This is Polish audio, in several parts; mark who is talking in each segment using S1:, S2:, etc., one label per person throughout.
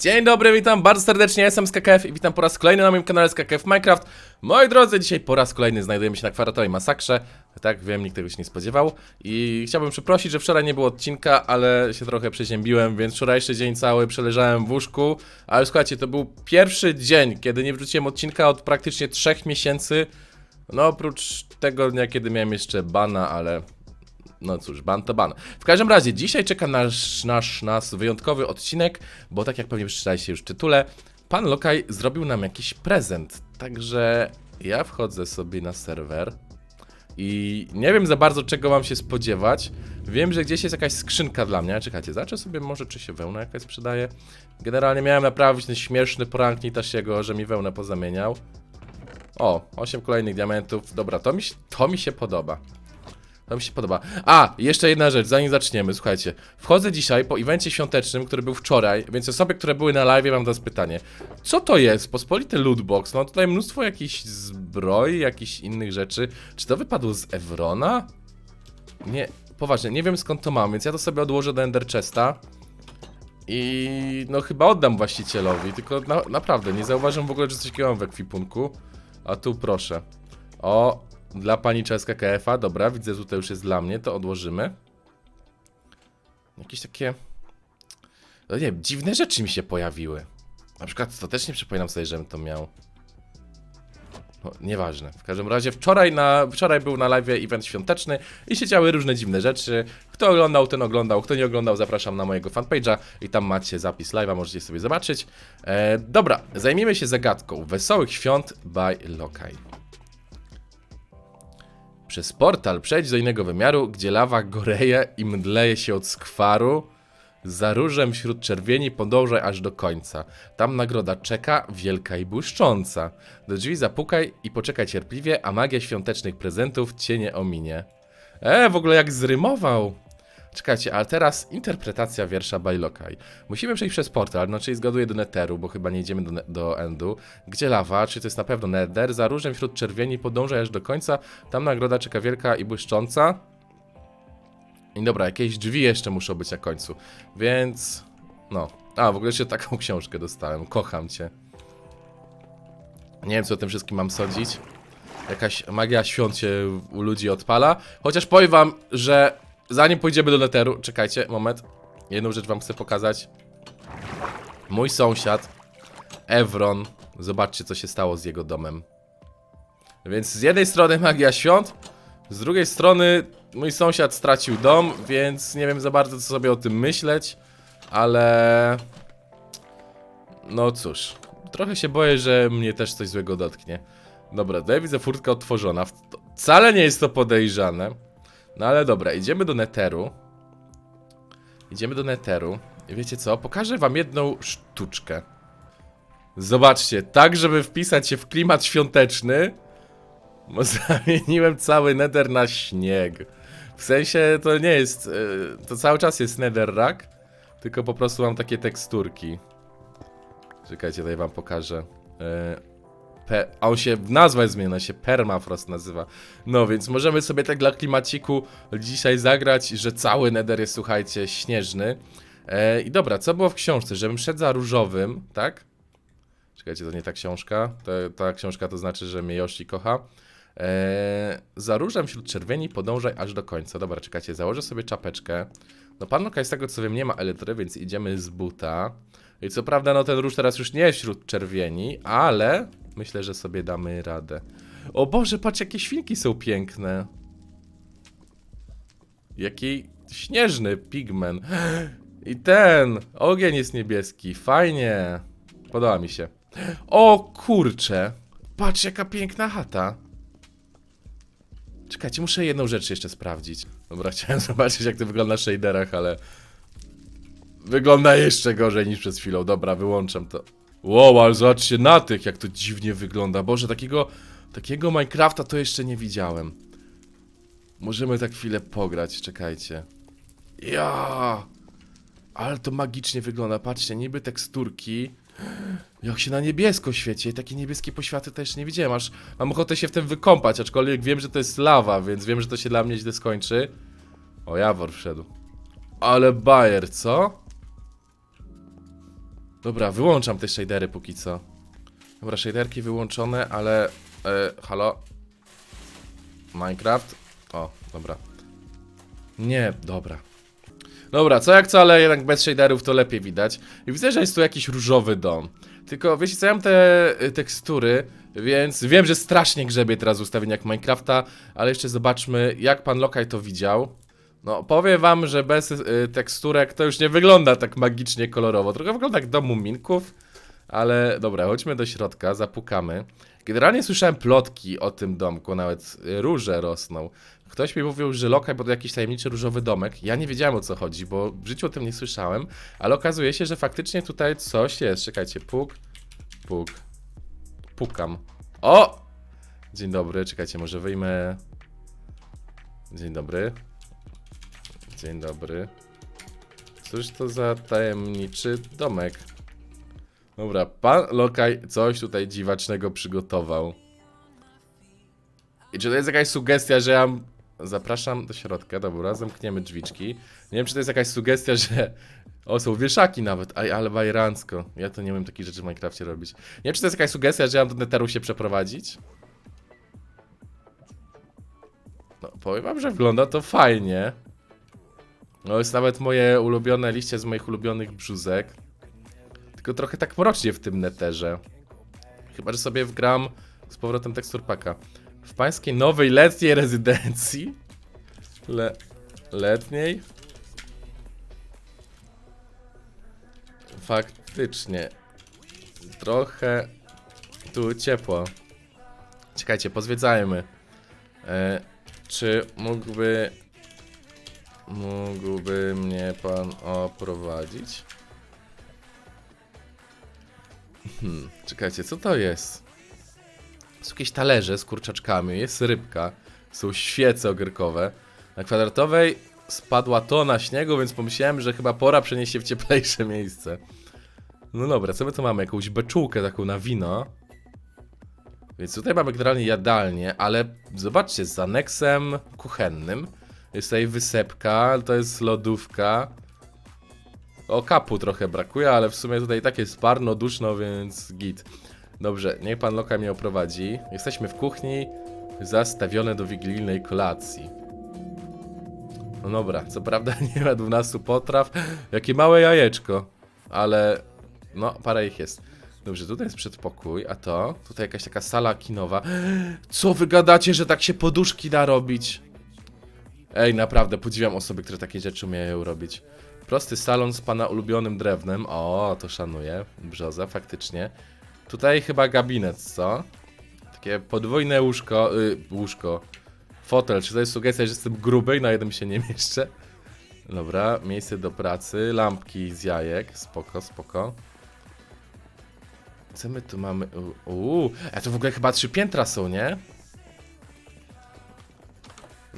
S1: Dzień dobry, witam bardzo serdecznie, ja jestem z KKF i witam po raz kolejny na moim kanale KKF Minecraft. Moi drodzy, dzisiaj po raz kolejny znajdujemy się na kwadratowej masakrze. Tak, wiem, nikt tego się nie spodziewał. I chciałbym przeprosić, że wczoraj nie było odcinka, ale się trochę przeziębiłem, więc wczorajszy dzień cały przeleżałem w łóżku. Ale słuchajcie, to był pierwszy dzień, kiedy nie wrzuciłem odcinka od praktycznie trzech miesięcy. No oprócz tego dnia, kiedy miałem jeszcze bana, ale no cóż, ban to ban. W każdym razie, dzisiaj czeka nasz, nasz nas wyjątkowy odcinek, bo tak jak pewnie przeczytaliście już w tytule, pan Lokaj zrobił nam jakiś prezent. Także ja wchodzę sobie na serwer i nie wiem za bardzo czego mam się spodziewać. Wiem, że gdzieś jest jakaś skrzynka dla mnie. Czekajcie, zobaczę sobie może czy się wełna jakaś sprzedaje. Generalnie miałem naprawić ten śmieszny porank Nitasiego, że mi wełnę pozamieniał. O, 8 kolejnych diamentów. Dobra, to mi, to mi się podoba. To mi się podoba. A, jeszcze jedna rzecz, zanim zaczniemy, słuchajcie. Wchodzę dzisiaj po evencie świątecznym, który był wczoraj, więc osoby, które były na live, mam teraz pytanie. Co to jest? Pospolity lootbox. No tutaj mnóstwo jakichś zbroi, jakichś innych rzeczy. Czy to wypadło z Evrona? Nie, poważnie, nie wiem skąd to mam, więc ja to sobie odłożę do Ender Chesta. I no chyba oddam właścicielowi, tylko na, naprawdę nie zauważyłem w ogóle, że coś takiego mam w ekwipunku. A tu proszę. O, dla pani Czeska KF-a, dobra, widzę, że tutaj już jest dla mnie, to odłożymy. Jakieś takie... No nie wiem, dziwne rzeczy mi się pojawiły. Na przykład to też nie przypominam sobie, żebym to miał. No, nieważne. W każdym razie wczoraj, na, wczoraj był na live event świąteczny i się działy różne dziwne rzeczy. Kto oglądał, ten oglądał. Kto nie oglądał, zapraszam na mojego fanpage'a i tam macie zapis live'a, możecie sobie zobaczyć. E, dobra, zajmiemy się zagadką. Wesołych świąt by Lokaj. Przez portal przejdź do innego wymiaru, gdzie lawa goreje i mdleje się od skwaru. Za różem wśród czerwieni podążaj aż do końca. Tam nagroda czeka, wielka i błyszcząca. Do drzwi zapukaj i poczekaj cierpliwie, a magia świątecznych prezentów cię nie ominie. E, w ogóle jak zrymował. Czekajcie, ale teraz interpretacja wiersza Bajlokaj. Musimy przejść przez portal, no czyli zgaduję do Netheru, bo chyba nie idziemy do, do Endu. Gdzie lawa? Czy to jest na pewno Nether? Za różem wśród czerwieni podążaj aż do końca. Tam nagroda czeka wielka i błyszcząca. I dobra, jakieś drzwi jeszcze muszą być na końcu. Więc... No. A, w ogóle jeszcze taką książkę dostałem. Kocham cię. Nie wiem, co o tym wszystkim mam sądzić. Jakaś magia świąt się u ludzi odpala. Chociaż powiem wam, że zanim pójdziemy do Netheru... Czekajcie, moment. Jedną rzecz wam chcę pokazać. Mój sąsiad, Evron. Zobaczcie, co się stało z jego domem. Więc z jednej strony magia świąt, z drugiej strony mój sąsiad stracił dom, więc nie wiem za bardzo, co sobie o tym myśleć, ale... No cóż, trochę się boję, że mnie też coś złego dotknie. Dobra, tutaj widzę furtka otworzona. Wcale nie jest to podejrzane. No ale dobra, idziemy do Netheru. Idziemy do Netheru. I wiecie co? Pokażę wam jedną sztuczkę. Zobaczcie, tak żeby wpisać się w klimat świąteczny, zamieniłem cały Nether na śnieg. W sensie to nie jest, e, to cały czas jest Netherrack, tylko po prostu mam takie teksturki. Czekajcie, tutaj wam pokażę. E, Pe a on się, nazwa jest zmieniona, się Permafrost nazywa. No więc możemy sobie tak dla klimaciku dzisiaj zagrać, że cały Nether jest, słuchajcie, śnieżny. E, I dobra, co było w książce? Żebym szedł za różowym, tak? Czekajcie, to nie ta książka. Ta, ta książka to znaczy, że mnie Yoshi kocha. Eee, za różem wśród czerwieni podążaj aż do końca. Dobra, czekajcie, założę sobie czapeczkę. No pan z tego co wiem nie ma elektry, więc idziemy z buta. I co prawda no ten róż teraz już nie jest wśród czerwieni, ale myślę, że sobie damy radę. O Boże, patrz jakie świnki są piękne. Jaki śnieżny pigmen. I ten, ogień jest niebieski, fajnie. Podoba mi się. O kurcze, patrz jaka piękna chata. Czekajcie, muszę jedną rzecz jeszcze sprawdzić. Dobra, chciałem zobaczyć jak to wygląda na shaderach, ale... Wygląda jeszcze gorzej niż przed chwilą. Dobra, wyłączam to. Wow, ale zobaczcie na tych, jak to dziwnie wygląda. Boże, takiego, takiego Minecrafta to jeszcze nie widziałem. Możemy tak chwilę pograć, czekajcie. Ja, ale to magicznie wygląda. Patrzcie, niby teksturki. Jak się na niebiesko świeci, takie niebieskie poświaty też nie widziałem, aż mam ochotę się w tym wykąpać, aczkolwiek wiem, że to jest lawa, więc wiem, że to się dla mnie źle skończy. O, Jawor wszedł. Ale bajer, co? Dobra, wyłączam te shadery póki co. Dobra, shaderki wyłączone, ale... E, halo? Minecraft? O, dobra. Nie, dobra. Dobra, co jak co, ale jednak bez shaderów to lepiej widać. I widzę, że jest tu jakiś różowy dom. Tylko wiecie co, ja mam te y, tekstury, więc wiem, że strasznie grzebie teraz w ustawieniach Minecrafta, ale jeszcze zobaczmy, jak pan Lokaj to widział. No, powiem wam, że bez y, teksturek to już nie wygląda tak magicznie kolorowo. Trochę wygląda jak dom muminków, ale dobra, chodźmy do środka, zapukamy. Generalnie słyszałem plotki o tym domku, nawet róże rosną. Ktoś mi mówił, że Lokaj to jakiś tajemniczy różowy domek. Ja nie wiedziałem o co chodzi, bo w życiu o tym nie słyszałem, ale okazuje się, że faktycznie tutaj coś jest. Czekajcie, puk, puk, pukam. O! Dzień dobry, czekajcie, może wyjmę... Dzień dobry. Dzień dobry. Cóż to za tajemniczy domek? Dobra, pan Lokaj coś tutaj dziwacznego przygotował. I czy to jest jakaś sugestia, że ja... Zapraszam do środka, dobra, zamkniemy drzwiczki. Nie wiem, czy to jest jakaś sugestia, że... O, są wieszaki nawet, aj, ale bajerancko. Ja to nie wiem takich rzeczy w Minecrafcie robić. Nie wiem, czy to jest jakaś sugestia, że ja mam do neteru się przeprowadzić. No, powiem wam, że wygląda to fajnie. No, jest nawet moje ulubione liście z moich ulubionych brzuzek. Tylko trochę tak mrocznie w tym neterze. Chyba, że sobie wgram z powrotem tekstur paka. W pańskiej nowej letniej rezydencji. Le letniej. Faktycznie. Trochę tu ciepło. Czekajcie, pozwiedzajmy. E, czy mógłby. Mógłby mnie pan oprowadzić? Hmm, czekajcie, co to jest? Są jakieś talerze z kurczaczkami, jest rybka, są świece ogórkowe. Na kwadratowej spadła tona śniegu, więc pomyślałem, że chyba pora przenieść się w cieplejsze miejsce. No dobra, co my tu mamy? Jakąś beczułkę taką na wino. Więc tutaj mamy generalnie jadalnię, ale zobaczcie, z aneksem kuchennym. Jest tutaj wysepka, to jest lodówka. O, kapu trochę brakuje, ale w sumie tutaj tak jest parno, duszno, więc git. Dobrze, niech pan Loka mnie oprowadzi. Jesteśmy w kuchni, zastawione do wigilijnej kolacji. No dobra, co prawda nie ma 12 potraw. Jakie małe jajeczko. Ale, no, parę ich jest. Dobrze, tutaj jest przedpokój, a to? Tutaj jakaś taka sala kinowa. Co wy gadacie, że tak się poduszki da robić? Ej, naprawdę, podziwiam osoby, które takie rzeczy umieją robić. Prosty salon z pana ulubionym drewnem. O, to szanuję. Brzoza, faktycznie. Tutaj chyba gabinet, co? Takie podwójne łóżko, y, łóżko. Fotel, czy to jest sugestia, że jestem gruby i na jednym się nie mieszczę? Dobra, miejsce do pracy, lampki z jajek, spoko, spoko. Co my tu mamy? Uuu, a to w ogóle chyba trzy piętra są, nie?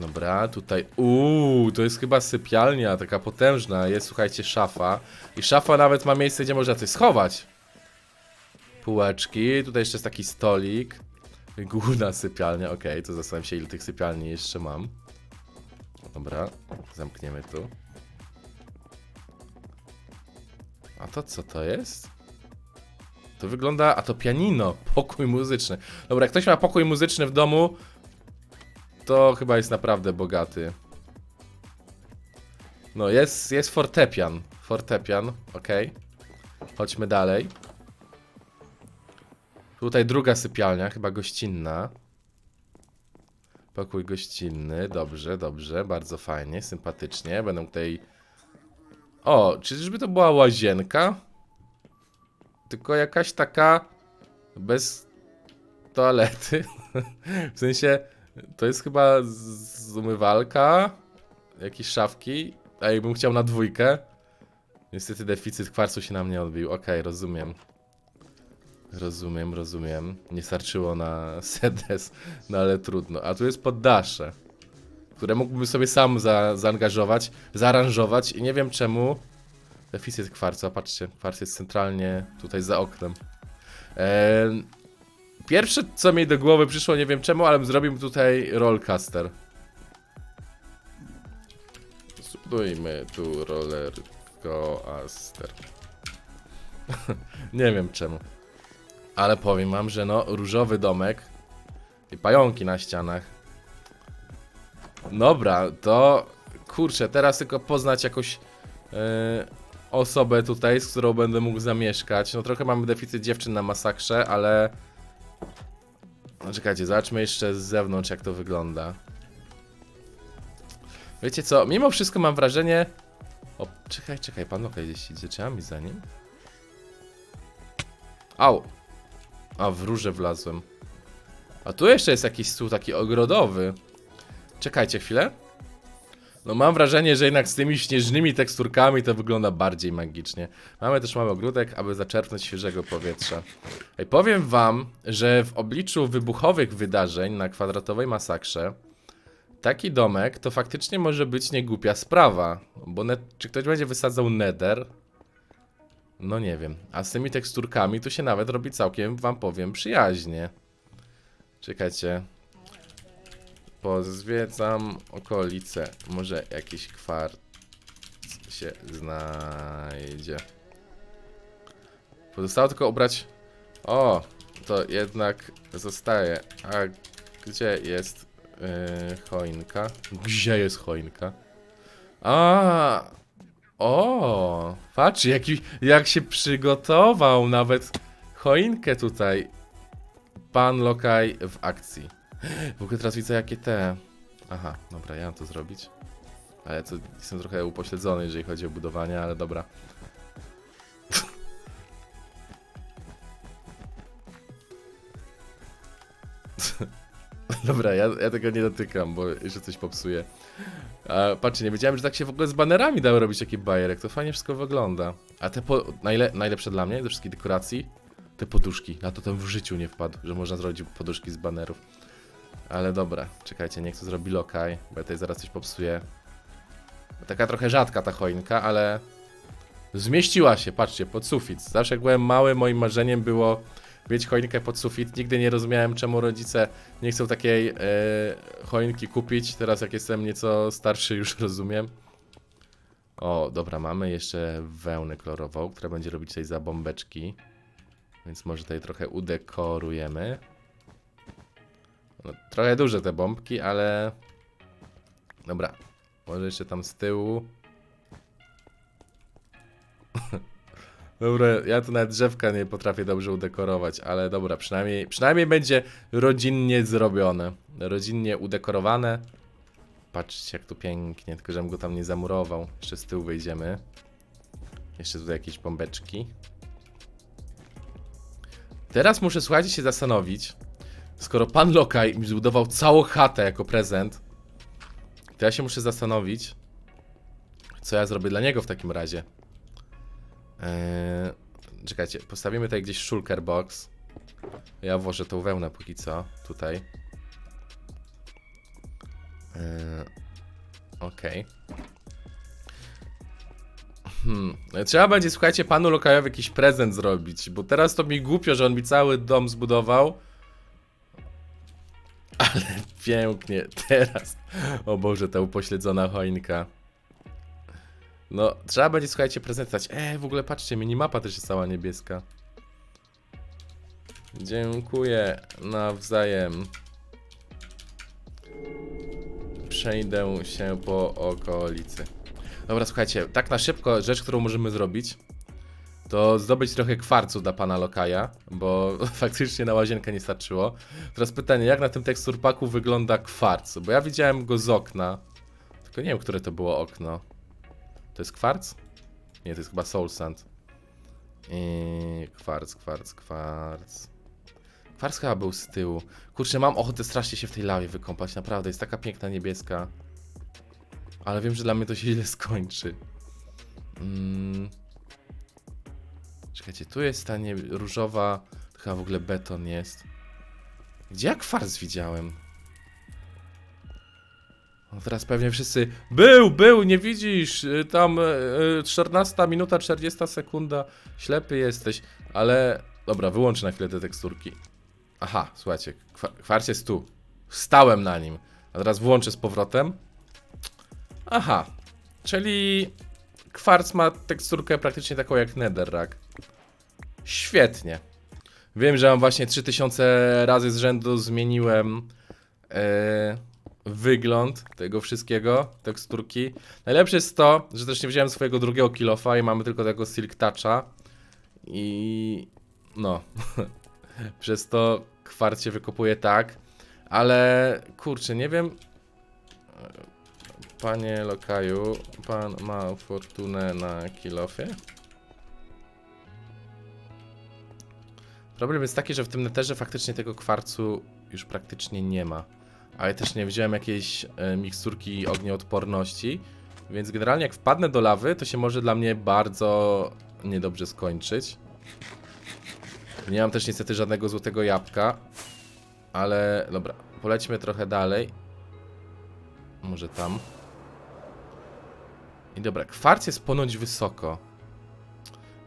S1: Dobra, tutaj. Uuu, to jest chyba sypialnia, taka potężna. Jest, słuchajcie, szafa. I szafa nawet ma miejsce, gdzie można coś schować. Półeczki, tutaj jeszcze jest taki stolik. Główna sypialnia, okej, to zastanawiam się, ile tych sypialni jeszcze mam. Dobra, zamkniemy tu. A to co to jest? To wygląda, a to pianino, pokój muzyczny. Dobra, jak ktoś ma pokój muzyczny w domu, to chyba jest naprawdę bogaty. No, jest, jest fortepian. Fortepian, ok. Chodźmy dalej. Tutaj druga sypialnia, chyba gościnna. Pokój gościnny, dobrze, dobrze, bardzo fajnie, sympatycznie. Będą tutaj... O, czyżby to była łazienka? Tylko jakaś taka... Bez toalety. w sensie... To jest chyba z- zmywalka, jakieś szafki, a jakbym chciał na dwójkę. Niestety deficyt kwarcu się na mnie odbił. Okej, rozumiem. Rozumiem, rozumiem. Nie starczyło na sedes, no ale trudno. A tu jest poddasze, które mógłbym sobie sam za, zaangażować, zaaranżować i nie wiem czemu. Deficyt kwarcu, a patrzcie, kwarc jest centralnie tutaj za oknem. Eee, Pierwsze, co mi do głowy przyszło, nie wiem czemu, ale zrobimy tutaj rollcaster. Zbudujmy tu roller coaster. Nie wiem czemu. Ale powiem wam, że no, różowy domek i pająki na ścianach. Dobra, to kurczę, teraz tylko poznać jakąś e, osobę tutaj, z którą będę mógł zamieszkać. No trochę mamy deficyt dziewczyn na masakrze, ale... No czekajcie, zobaczmy jeszcze z zewnątrz jak to wygląda. Wiecie co, mimo wszystko mam wrażenie... O, czekaj, czekaj, pan Lokaj gdzieś idzie, czy ja mi za nim? Au! A, w róże wlazłem. A tu jeszcze jest jakiś stół taki ogrodowy. Czekajcie chwilę. No mam wrażenie, że jednak z tymi śnieżnymi teksturkami to wygląda bardziej magicznie. Mamy też mały ogródek, aby zaczerpnąć świeżego powietrza. Ej, powiem wam, że w obliczu wybuchowych wydarzeń na kwadratowej masakrze taki domek to faktycznie może być niegłupia sprawa. Bo czy ktoś będzie wysadzał nether? No nie wiem. A z tymi teksturkami tu się nawet robi całkiem, wam powiem, przyjaźnie. Czekajcie. Pozwiedzam okolice. Może jakiś kwarc się znajdzie. Pozostało tylko ubrać... O! To jednak zostaje. A gdzie jest yy, choinka? Gdzie jest choinka? A! O! Patrz, jaki, jak się przygotował nawet choinkę tutaj. Pan Lokaj w akcji. W ogóle teraz widzę jakie te... Aha, dobra, ja mam to zrobić. Ale to jestem trochę upośledzony, jeżeli chodzi o budowanie, ale dobra. Dobra, ja, ja tego nie dotykam, bo jeszcze coś popsuję. A, patrzcie, nie wiedziałem, że tak się w ogóle z banerami dało robić taki bajerek. To fajnie wszystko wygląda. A te po, najle, najlepsze dla mnie ze wszystkich dekoracji, te poduszki. Na to ten w życiu nie wpadł, że można zrobić poduszki z banerów. Ale dobra, czekajcie, niech to zrobi lokaj, bo ja tutaj zaraz coś popsuję. Taka trochę rzadka ta choinka, ale zmieściła się, patrzcie, pod sufit. Zawsze jak byłem mały, moim marzeniem było mieć choinkę pod sufit. Nigdy nie rozumiałem, czemu rodzice nie chcą takiej e, choinki kupić. Teraz jak jestem nieco starszy, już rozumiem. O, dobra, mamy jeszcze wełnę kolorową, która będzie robić tutaj za bombeczki. Więc może tutaj trochę udekorujemy. No, trochę duże te bombki, ale... Dobra, może jeszcze tam z tyłu. Dobra, ja tu nawet drzewka nie potrafię dobrze udekorować, ale dobra, przynajmniej, przynajmniej będzie rodzinnie zrobione. Rodzinnie udekorowane. Patrzcie jak tu pięknie, tylko żebym go tam nie zamurował. Jeszcze z tyłu wejdziemy. Jeszcze tutaj jakieś bombeczki. Teraz muszę, słuchajcie, się zastanowić, skoro pan Lokaj mi zbudował całą chatę jako prezent, to ja się muszę zastanowić, co ja zrobię dla niego w takim razie. Eee, czekajcie, postawimy tutaj gdzieś shulker box. Ja włożę tą wełnę póki co, tutaj. Eee, Okej. Hmm. Trzeba będzie, słuchajcie, panu Lokajowi jakiś prezent zrobić, bo teraz to mi głupio, że on mi cały dom zbudował. Ale pięknie, teraz. O Boże, ta upośledzona choinka. No, trzeba będzie, słuchajcie, prezentować. E, w ogóle patrzcie, minimapa też jest cała niebieska. Dziękuję nawzajem. Przejdę się po okolicy. Dobra, słuchajcie, tak na szybko rzecz, którą możemy zrobić, to zdobyć trochę kwarcu dla pana Lokaja, bo faktycznie na łazienkę nie starczyło. Teraz pytanie, jak na tym teksturpaku wygląda kwarc? Bo ja widziałem go z okna, tylko nie wiem, które to było okno. To jest kwarc? Nie, to jest chyba soul sand. I kwarc, kwarc, kwarc. Kwarc chyba był z tyłu. Kurczę, mam ochotę strasznie się w tej lawie wykąpać, naprawdę, jest taka piękna niebieska. Ale wiem, że dla mnie to się źle skończy. Mm. Czekajcie, tu jest ta nie różowa, chyba w ogóle beton jest. Gdzie ja kwarc widziałem? No teraz pewnie wszyscy. Był, był, nie widzisz! y, Tam y, y, 14 minuta, 40 sekunda. Ślepy jesteś, ale. Dobra, wyłączę na chwilę te teksturki. Aha, słuchajcie, kwa- kwarc jest tu. Stałem na nim. A teraz włączę z powrotem. Aha, czyli kwarc ma teksturkę praktycznie taką jak netherrack. Świetnie. Wiem, że mam właśnie 3000 razy z rzędu zmieniłem e, wygląd tego wszystkiego, teksturki. Najlepsze jest to, że też nie wziąłem swojego drugiego kilofa i mamy tylko tego Silk Toucha. I no, przez to kwart się wykopuje tak, ale kurczę, nie wiem. Panie Lokaju, pan ma fortunę na kilofie? Problem jest taki, że w tym neterze faktycznie tego kwarcu już praktycznie nie ma. Ale też nie wziąłem jakiejś e, miksturki ognioodporności, więc generalnie jak wpadnę do lawy, to się może dla mnie bardzo niedobrze skończyć. Nie mam też niestety żadnego złotego jabłka, ale dobra, polećmy trochę dalej. Może tam. I dobra, kwarc jest ponoć wysoko.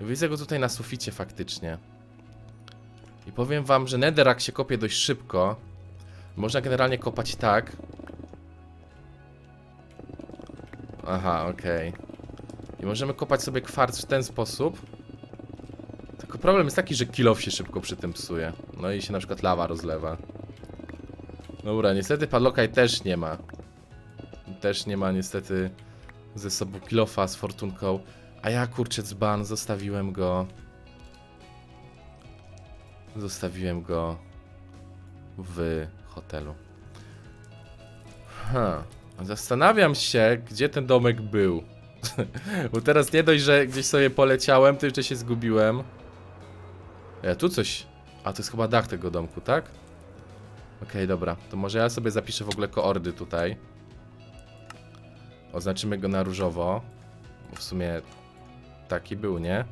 S1: Widzę go tutaj na suficie faktycznie. I powiem wam, że netherrack się kopie dość szybko. Można generalnie kopać tak. Aha, okej. I możemy kopać sobie kwarc w ten sposób. Tylko problem jest taki, że kilof się szybko przy tym psuje. No i się na przykład lawa rozlewa. Dobra, niestety padlokaj też nie ma. Też nie ma niestety ze sobą kilofa z fortunką. A ja kurczę dzban, zostawiłem go. Zostawiłem go w hotelu. Ha. Zastanawiam się, gdzie ten domek był. Bo teraz nie dość, że gdzieś sobie poleciałem, to jeszcze się zgubiłem. Ja tu coś. A to jest chyba dach tego domku, tak? Okej, dobra. To może ja sobie zapiszę w ogóle koordy tutaj. Oznaczymy go na różowo. Bo w sumie taki był, nie?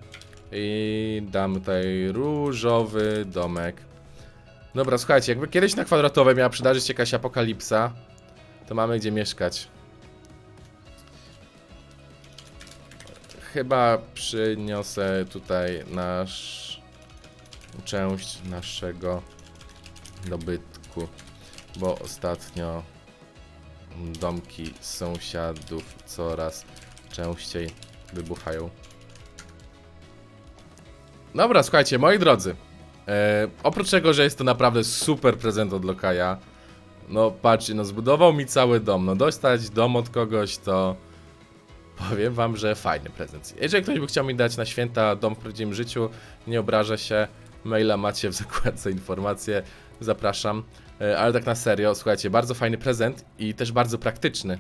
S1: I dam tutaj różowy domek. Dobra, słuchajcie, jakby kiedyś na kwadratowe miała przydarzyć się jakaś apokalipsa, to mamy gdzie mieszkać. Chyba przyniosę tutaj nasz część naszego dobytku, bo ostatnio domki sąsiadów coraz częściej wybuchają. Dobra, słuchajcie, moi drodzy. E, oprócz tego, że jest to naprawdę super prezent od Lokaja. No patrzcie, no zbudował mi cały dom. No dostać dom od kogoś to powiem wam, że fajny prezent. Jeżeli ktoś by chciał mi dać na święta dom w prawdziwym życiu, nie obrażę się. Maila macie w zakładce informacje. Zapraszam. E, ale tak na serio, słuchajcie, bardzo fajny prezent i też bardzo praktyczny.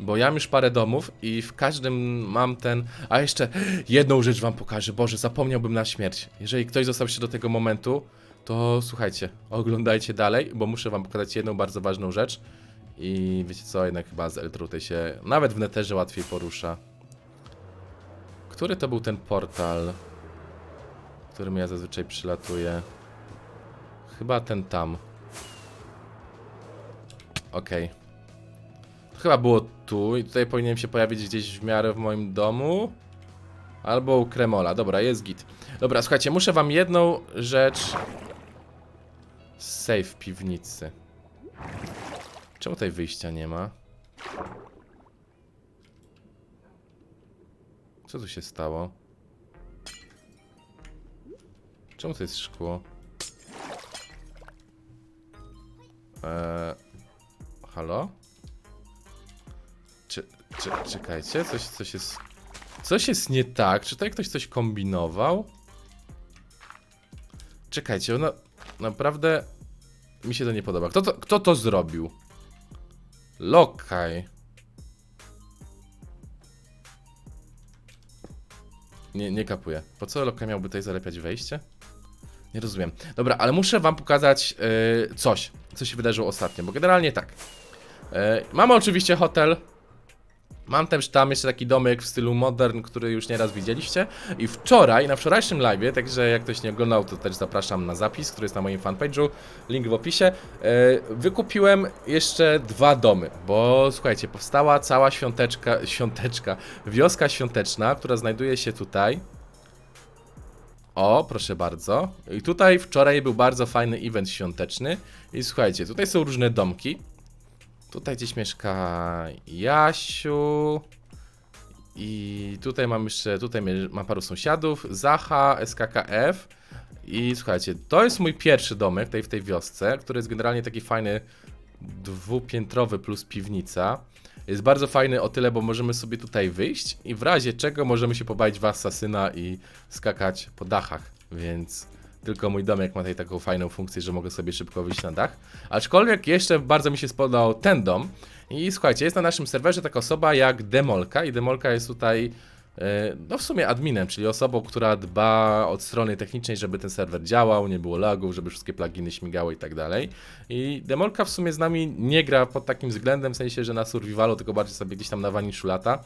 S1: Bo ja mam już parę domów i w każdym mam ten. A jeszcze jedną rzecz wam pokażę. Boże, zapomniałbym na śmierć. Jeżeli ktoś został jeszcze do tego momentu, to słuchajcie, oglądajcie dalej, bo muszę wam pokazać jedną bardzo ważną rzecz. I wiecie co, jednak chyba z Eltruty się nawet w neterze łatwiej porusza. Który to był ten portal, którym ja zazwyczaj przylatuję? Chyba ten tam. Okej. To chyba było tu i tutaj powinienem się pojawić gdzieś w miarę w moim domu. Albo u Kremola. Dobra, jest git. Dobra, słuchajcie, muszę wam jedną rzecz... Safe piwnicy. Czemu tutaj wyjścia nie ma? Co tu się stało? Czemu to jest szkło? Eee, halo? Czekajcie, coś, coś jest... Coś jest nie tak? Czy tutaj ktoś coś kombinował? Czekajcie, ona... Naprawdę... Mi się to nie podoba. Kto to, kto to zrobił? Lokaj. Nie, nie kapuję. Po co Lokaj miałby tutaj zalepiać wejście? Nie rozumiem. Dobra, ale muszę wam pokazać yy, coś, co się wydarzyło ostatnio, bo generalnie tak. Yy, mamy oczywiście hotel. Mam też tam jeszcze taki domek w stylu modern, który już nieraz widzieliście. I wczoraj, na wczorajszym live, także jak ktoś nie oglądał, to też zapraszam na zapis, który jest na moim fanpage'u, link w opisie. Yy, wykupiłem jeszcze dwa domy, bo słuchajcie, powstała cała świąteczka, świąteczka, wioska świąteczna, która znajduje się tutaj. O, proszę bardzo. I tutaj wczoraj był bardzo fajny event świąteczny. I słuchajcie, tutaj są różne domki. Tutaj gdzieś mieszka Jasiu. I tutaj mam jeszcze, tutaj mam paru sąsiadów. Zacha, SKKF. I słuchajcie, to jest mój pierwszy domek tutaj w tej wiosce, który jest generalnie taki fajny, dwupiętrowy plus piwnica. Jest bardzo fajny o tyle, bo możemy sobie tutaj wyjść i w razie czego możemy się pobawić w asasyna i skakać po dachach, więc tylko mój domek ma tutaj taką fajną funkcję, że mogę sobie szybko wyjść na dach. Aczkolwiek jeszcze bardzo mi się spodobał ten dom i słuchajcie, jest na naszym serwerze taka osoba jak Demolka i Demolka jest tutaj no w sumie adminem, czyli osobą, która dba od strony technicznej, żeby ten serwer działał, nie było lagów, żeby wszystkie pluginy śmigały i tak dalej. I Demolka w sumie z nami nie gra pod takim względem, w sensie, że na survivalu, tylko bardziej sobie gdzieś tam na vanishu lata.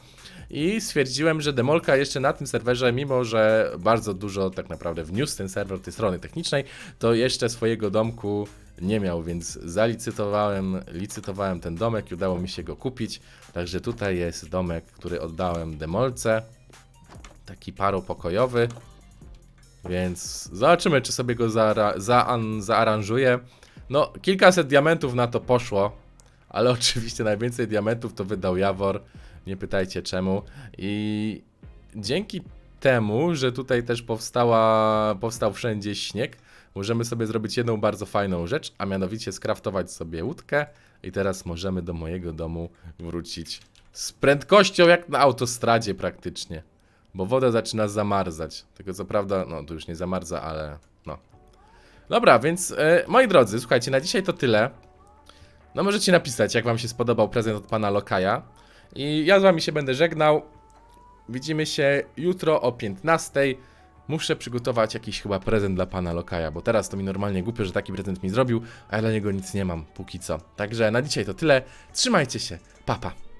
S1: I stwierdziłem, że Demolka jeszcze na tym serwerze, mimo że bardzo dużo tak naprawdę wniósł ten serwer tej strony technicznej, to jeszcze swojego domku nie miał, więc zalicytowałem, licytowałem ten domek i udało mi się go kupić. Także tutaj jest domek, który oddałem Demolce. Taki paropokojowy. Więc zobaczymy, czy sobie go zaara- zaan- zaaranżuję. No, kilkaset diamentów na to poszło, ale oczywiście najwięcej diamentów to wydał Jawor. Nie pytajcie czemu. I dzięki temu, że tutaj też powstała, powstał wszędzie śnieg, możemy sobie zrobić jedną bardzo fajną rzecz, a mianowicie skraftować sobie łódkę i teraz możemy do mojego domu wrócić z prędkością jak na autostradzie praktycznie, bo woda zaczyna zamarzać. Tylko co prawda, no tu już nie zamarza, ale no. Dobra, więc e, moi drodzy, słuchajcie, na dzisiaj to tyle. No możecie napisać, jak wam się spodobał prezent od pana Lokaja. I ja z wami się będę żegnał. Widzimy się jutro o 15. Muszę przygotować jakiś chyba prezent dla pana Lokaja, bo teraz to mi normalnie głupio, że taki prezent mi zrobił, a ja dla niego nic nie mam póki co. Także na dzisiaj to tyle. Trzymajcie się. Papa. Pa.